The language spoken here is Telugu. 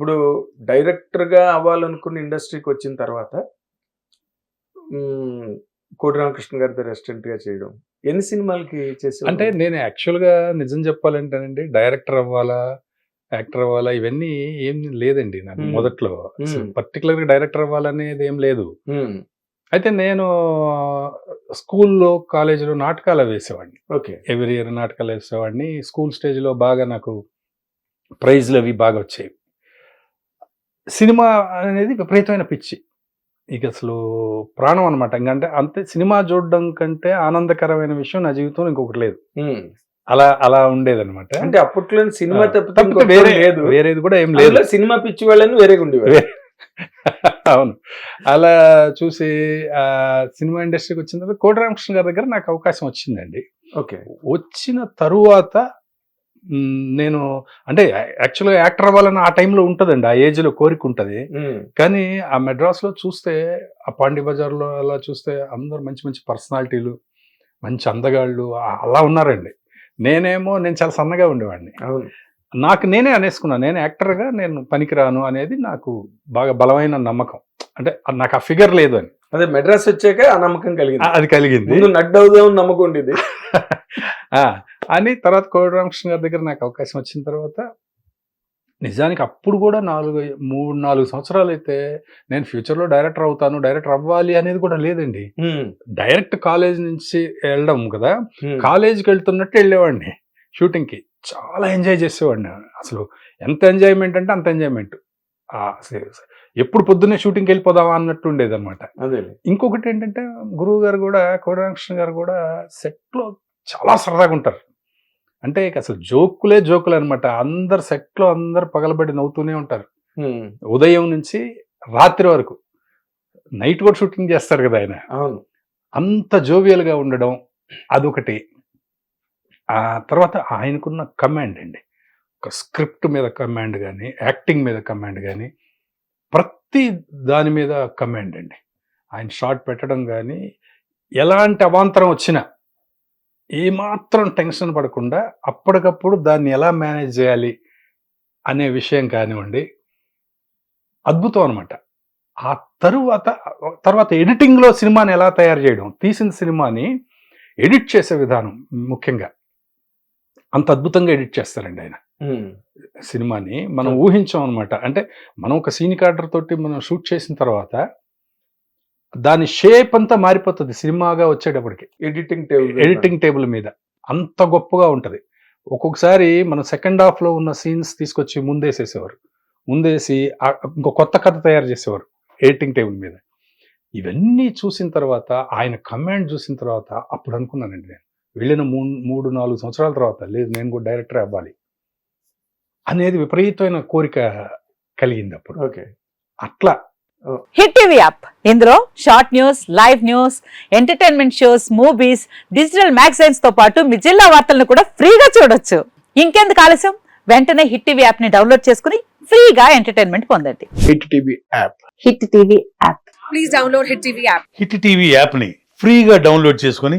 ఇప్పుడు డైరెక్టర్గా అవ్వాలనుకున్న ఇండస్ట్రీకి వచ్చిన తర్వాత కోటి రామకృష్ణ గారితో రెస్టారెంట్గా చేయడం ఎన్ని సినిమాలకి చేసి అంటే నేను యాక్చువల్గా నిజం చెప్పాలంటేనండి డైరెక్టర్ అవ్వాలా యాక్టర్ అవ్వాలా ఇవన్నీ ఏం లేదండి నాకు. మొదట్లో. Hmm. పర్టికులర్గా డైరెక్టర్ అవ్వాలనేది ఏం లేదు. అయితే నేను స్కూల్లో కాలేజీలో నాటకాలు వేసేవాడిని. ఓకే. ఎవ్రీ ఇయర్ నాటకాలు వేసేవాడిని. స్కూల్ స్టేజ్లో బాగా నాకు ప్రైజ్లు అవి బాగా వచ్చాయి. సినిమా అనేది విపరీతమైన పిచ్చి. ఇక అసలు ప్రాణం అనమాట ఇంకంటే అంతే సినిమా చూడడం కంటే ఆనందకరమైన విషయం నా జీవితంలో ఇంకొకటి లేదు. అలా అలా ఉండేదన్నమాట. అంటే అప్పట్లో సినిమా తప్పితే వేరే లేదు. వేరేది కూడా ఏం లేదు. సినిమా పిచ్చి వాళ్ళని వేరేగా ఉండేవారు. అవును. అలా చూసి ఆ సినిమా ఇండస్ట్రీకి వచ్చిన తర్వాత కోటి రామకృష్ణ గారి దగ్గర నాకు అవకాశం వచ్చిందండి. ఓకే. వచ్చిన తరువాత నేను అంటే యాక్చువల్గా యాక్టర్ అవ్వాలని ఆ టైంలో ఉంటుందండి ఆ ఏజ్లో కోరిక ఉంటుంది. కానీ ఆ మెడ్రాస్లో చూస్తే ఆ పాండి బజార్లో అలా చూస్తే అందరూ మంచి మంచి పర్సనాలిటీలు మంచి అందగాళ్ళు అలా ఉన్నారండి. నేనేమో నేను చాలా సన్నగా ఉండేవాడిని. నాకు నేనే అనేసుకున్నాను నేను యాక్టర్గా నేను పనికిరాను అనేది నాకు బాగా బలమైన నమ్మకం. అంటే నాకు ఆ ఫిగర్ లేదు అని అదే మెడ్రాస్ వచ్చాక ఆ నమ్మకం కలిగింది. అది కలిగింది. ముందు నడ్డవుదాం నమ్మకం ఉండేది. అని తర్వాత కోడి రామకృష్ణ గారి దగ్గర నాకు అవకాశం వచ్చిన తర్వాత నిజానికి అప్పుడు కూడా నాలుగు మూడు నాలుగు సంవత్సరాలు అయితే నేను ఫ్యూచర్లో డైరెక్టర్ అవుతాను డైరెక్టర్ అవ్వాలి అనేది కూడా లేదండి. డైరెక్ట్ కాలేజ్ నుంచి వెళ్ళడం కదా కాలేజీకి వెళ్తున్నట్టు వెళ్ళేవాడిని షూటింగ్కి చాలా ఎంజాయ్ చేసేవాడిని. అసలు ఎంత ఎంజాయ్మెంట్ అంటే అంత ఎంజాయ్మెంట్ ఎప్పుడు పొద్దున్నే షూటింగ్కి వెళ్ళిపోదామా అన్నట్టు ఉండేది అనమాట అదే ఇంకొకటి ఏంటంటే గురువు గారు కూడా కోడరామకృష్ణ గారు కూడా సెట్లో చాలా సరదాగా ఉంటారు. అంటే అసలు జోకులే జోకులు అనమాట అందరు సెట్లో అందరు పగలబడి నవ్వుతూనే ఉంటారు. ఉదయం నుంచి రాత్రి వరకు నైట్ కూడా షూటింగ్ చేస్తారు కదా ఆయన. అవును. అంత జోవియల్గా ఉండడం అదొకటి. ఆ తర్వాత ఆయనకున్న కమాండ్ అండి. ఒక స్క్రిప్ట్ మీద కమాండ్ కానీ యాక్టింగ్ మీద కమాండ్ కానీ ప్రతి దాని మీద కమాండ్ అండి. ఆయన షార్ట్ పెట్టడం కానీ ఎలాంటి అవాంతరం వచ్చినా ఏమాత్రం టెన్షన్ పడకుండా అప్పటికప్పుడు దాన్ని ఎలా మేనేజ్ చేయాలి అనే విషయం కానివ్వండి. అద్భుతం అనమాట ఆ తరువాత తర్వాత ఎడిటింగ్లో సినిమాని ఎలా తయారు చేయడం తీసిన సినిమాని ఎడిట్ చేసే విధానం ముఖ్యంగా. అంత అద్భుతంగా ఎడిట్ చేస్తారండి ఆయన. సినిమాని మనం ఊహించాం అనమాట అంటే మనం ఒక సీన్ కార్డర్ తోటి మనం షూట్ చేసిన తర్వాత దాని షేప్ అంతా మారిపోతుంది సినిమాగా వచ్చేటప్పటికి. ఎడిటింగ్ టేబుల్ ఎడిటింగ్ టేబుల్ మీద. అంత గొప్పగా ఉంటుంది. ఒక్కొక్కసారి మనం సెకండ్ హాఫ్లో ఉన్న సీన్స్ తీసుకొచ్చి ముందేసేసేవారు. ముందేసి ఇంకో కొత్త కథ తయారు చేసేవారు ఎడిటింగ్ టేబుల్ మీద. ఇవన్నీ చూసిన తర్వాత ఆయన కమాండ్ చూసిన తర్వాత అప్పుడు అనుకున్నానండి నేను. వెళ్ళిన మూడు మూడు నాలుగు సంవత్సరాల తర్వాత లేదు నేను కూడా డైరెక్టర్ అవ్వాలి అనేది విపరీతమైన కోరిక కలిగింది అప్పుడు. ఓకే. అట్లా. Hit TV app. ఇందులో short news live news entertainment shows movies digital మ్యాగజైన్స్తో పాటు మీ జిల్లా వార్తలను కూడా ఫ్రీగా చూడొచ్చు. ఇంకెందుకు ఆలస్యం? వెంటనే హిట్ టీవీ యాప్ని డౌన్లోడ్ చేసుకుని ఫ్రీగా ఎంటర్టైన్మెంట్ పొందండి. Hit TV app. Hit TV app. Please download Hit TV app. Hit TV యాప్ని ఫ్రీగా డౌన్లోడ్ చేసుకొని